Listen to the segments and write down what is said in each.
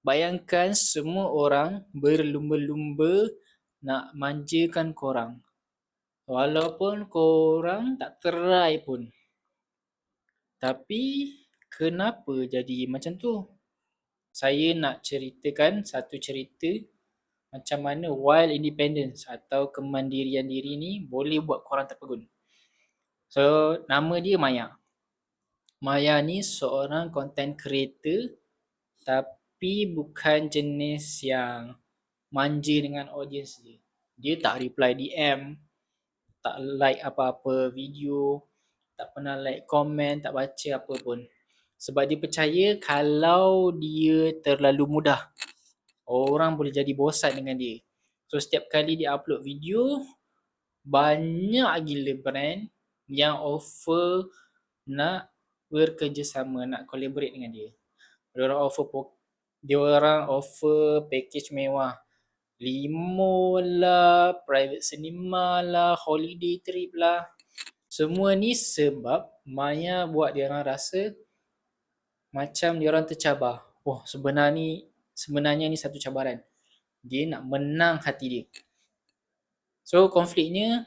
Bayangkan semua orang berlumba-lumba nak manjakan korang. Walaupun korang tak try pun. Tapi kenapa jadi macam tu? Saya nak ceritakan satu cerita macam mana wild independence atau kemandirian diri ni boleh buat korang terpegun. So, nama dia Maya. Maya ni seorang content creator tapi bukan jenis yang manja dengan audience dia. Dia tak reply DM, tak like apa-apa video, tak pernah like komen, tak baca apa pun. Sebab dia percaya kalau dia terlalu mudah, orang boleh jadi bosan dengan dia. So setiap kali dia upload video, banyak gila brand yang offer nak bekerjasama, nak collaborate dengan dia. Dia orang offer dia orang offer package mewah. Limo lah, private cinema lah, holiday trip lah. Semua ni sebab Maya buat dia orang rasa macam dia orang tercabar. Oh, sebenarnya ni sebenarnya ni satu cabaran. Dia nak menang hati dia. So, konfliknya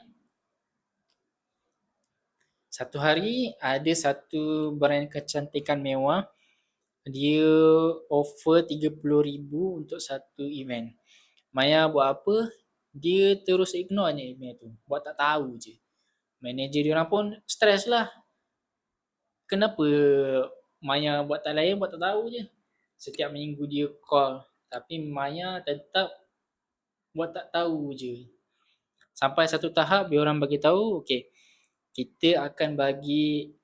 satu hari ada satu brand kecantikan mewah dia offer RM30,000 untuk satu event. Maya buat apa? Dia terus ignore je email tu. Buat tak tahu je. Manager dia orang pun stres lah. Kenapa Maya buat tak layan, buat tak tahu je. Setiap minggu dia call. Tapi Maya tetap buat tak tahu je. Sampai satu tahap dia orang bagi tahu, okey. Kita akan bagi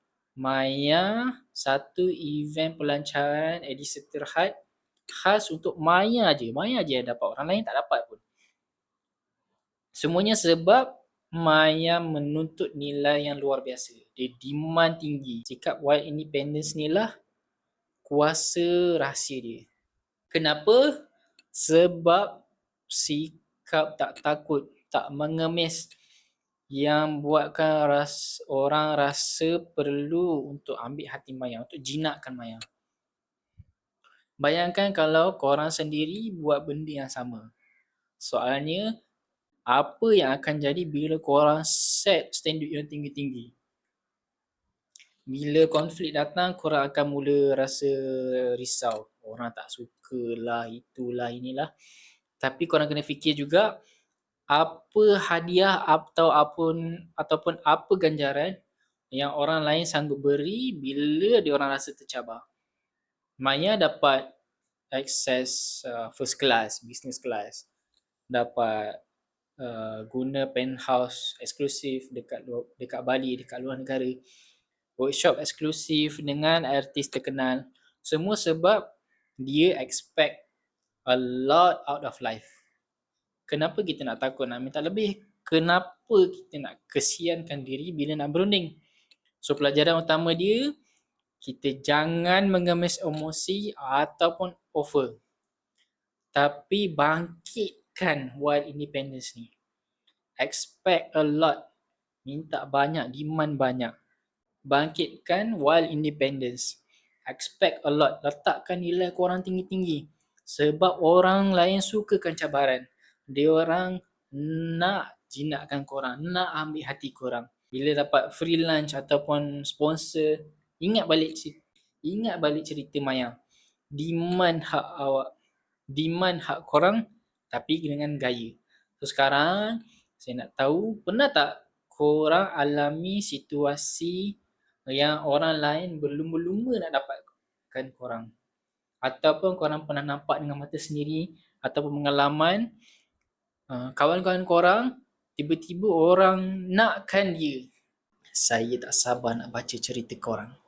Maya satu event pelancaran edisi terhad khas untuk Maya je. Maya je yang dapat. Orang lain tak dapat pun. Semuanya sebab Maya menuntut nilai yang luar biasa. Dia demand tinggi. Sikap wild independence ni lah kuasa rahsia dia. Kenapa? Sebab sikap tak takut, tak mengemis yang buatkan ras, orang rasa perlu untuk ambil hati Maya, untuk jinakkan Maya. Bayangkan kalau korang sendiri buat benda yang sama. Soalnya, apa yang akan jadi bila korang set standard yang tinggi-tinggi? bila konflik datang korang akan mula rasa risau orang tak suka lah itulah inilah tapi korang kena fikir juga apa hadiah atau apun ataupun apa ganjaran yang orang lain sanggup beri bila dia orang rasa tercabar Maya dapat access uh, first class business class dapat uh, guna penthouse eksklusif dekat dekat Bali dekat luar negara workshop eksklusif dengan artis terkenal. Semua sebab dia expect a lot out of life. Kenapa kita nak takut nak minta lebih? Kenapa kita nak kesiankan diri bila nak berunding? So pelajaran utama dia, kita jangan mengemis emosi ataupun offer. Tapi bangkitkan wild independence ni. Expect a lot. Minta banyak, demand banyak bangkitkan wild independence. Expect a lot. Letakkan nilai korang tinggi-tinggi. Sebab orang lain sukakan cabaran. Dia orang nak jinakkan korang. Nak ambil hati korang. Bila dapat free lunch ataupun sponsor, ingat balik ingat balik cerita Maya. Demand hak awak. Demand hak korang tapi dengan gaya. So sekarang saya nak tahu pernah tak korang alami situasi yang orang lain berlumba-lumba nak dapatkan korang ataupun korang pernah nampak dengan mata sendiri ataupun pengalaman uh, kawan-kawan korang tiba-tiba orang nakkan dia. Saya tak sabar nak baca cerita korang